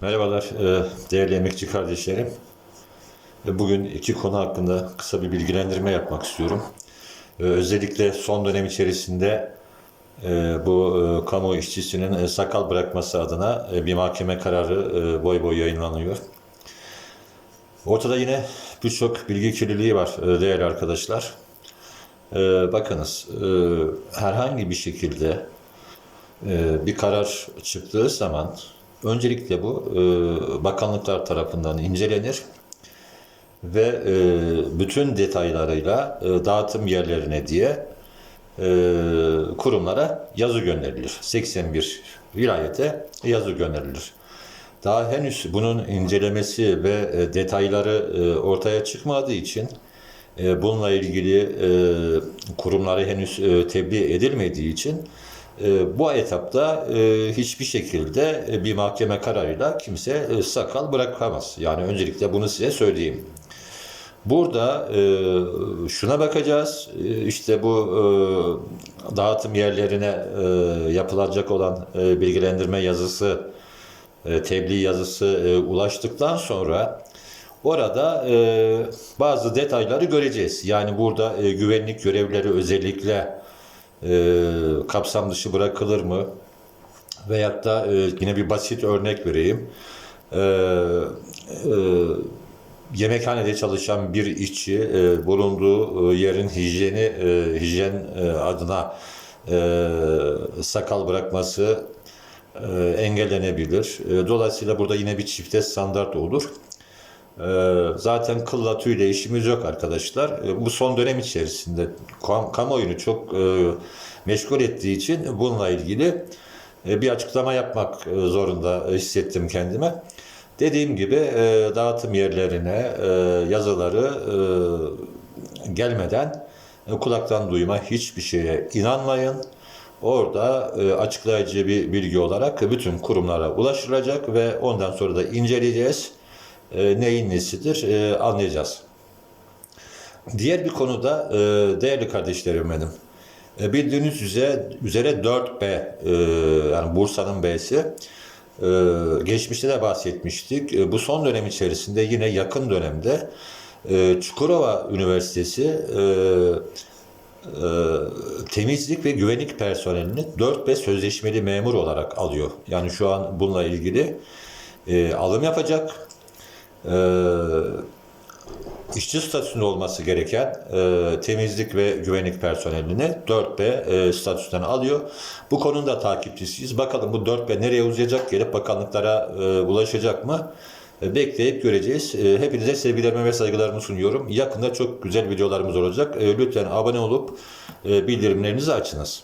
Merhabalar e, değerli emekçi kardeşlerim. E, Bugün iki konu hakkında kısa bir bilgilendirme yapmak istiyorum. E, Özellikle son dönem içerisinde bu kamu işçisinin sakal bırakması adına bir mahkeme kararı boy boy yayınlanıyor. Ortada yine birçok bilgi kirliliği var değerli arkadaşlar. Bakınız herhangi bir şekilde bir karar çıktığı zaman öncelikle bu e, bakanlıklar tarafından incelenir ve e, bütün detaylarıyla e, dağıtım yerlerine diye e, kurumlara yazı gönderilir. 81 vilayete yazı gönderilir. Daha henüz bunun incelemesi ve e, detayları e, ortaya çıkmadığı için e, bununla ilgili e, kurumlara henüz tebliğ edilmediği için bu etapta e, hiçbir şekilde e, bir mahkeme kararıyla kimse e, sakal bırakamaz. Yani öncelikle bunu size söyleyeyim. Burada şuna bakacağız. E, işte bu dağıtım yerlerine yapılacak olan bilgilendirme yazısı, e, tebliğ yazısı ulaştıktan sonra orada bazı detayları göreceğiz. Yani burada güvenlik görevlileri özellikle e, kapsam dışı bırakılır mı? Veyahut da e, yine bir basit örnek vereyim. E, e, yemekhanede çalışan bir işçi e, bulunduğu e, yerin hijyeni e, hijyen e, adına e, sakal bırakması e, engellenebilir. E, dolayısıyla burada yine bir çifte standart olur. E, zaten kılla tüyle işimiz yok arkadaşlar. E, bu son dönem içerisinde kam- kamuoyunu çok e, meşgul ettiği için bununla ilgili e, bir açıklama yapmak e, zorunda hissettim kendime. Dediğim gibi dağıtım yerlerine yazıları gelmeden kulaktan duyma hiçbir şeye inanmayın. Orada açıklayıcı bir bilgi olarak bütün kurumlara ulaşılacak ve ondan sonra da inceleyeceğiz. E, neyin nesidir e, anlayacağız. Diğer bir konuda e, değerli kardeşlerim benim. E, bildiğiniz üzere, üzere 4B e, yani Bursa'nın B'si e, geçmişte de bahsetmiştik. E, bu son dönem içerisinde yine yakın dönemde e, Çukurova Üniversitesi e, e, temizlik ve güvenlik personelini 4B sözleşmeli memur olarak alıyor. Yani şu an bununla ilgili e, alım yapacak. E, işçi statüsünde olması gereken e, temizlik ve güvenlik personelini 4B e, statüsünden alıyor. Bu konunun da takipçisiyiz. Bakalım bu 4B nereye uzayacak? Gelip bakanlıklara e, ulaşacak mı? E, bekleyip göreceğiz. E, hepinize sevgilerimi ve saygılarımı sunuyorum. Yakında çok güzel videolarımız olacak. E, lütfen abone olup bildirimlerinizi açınız.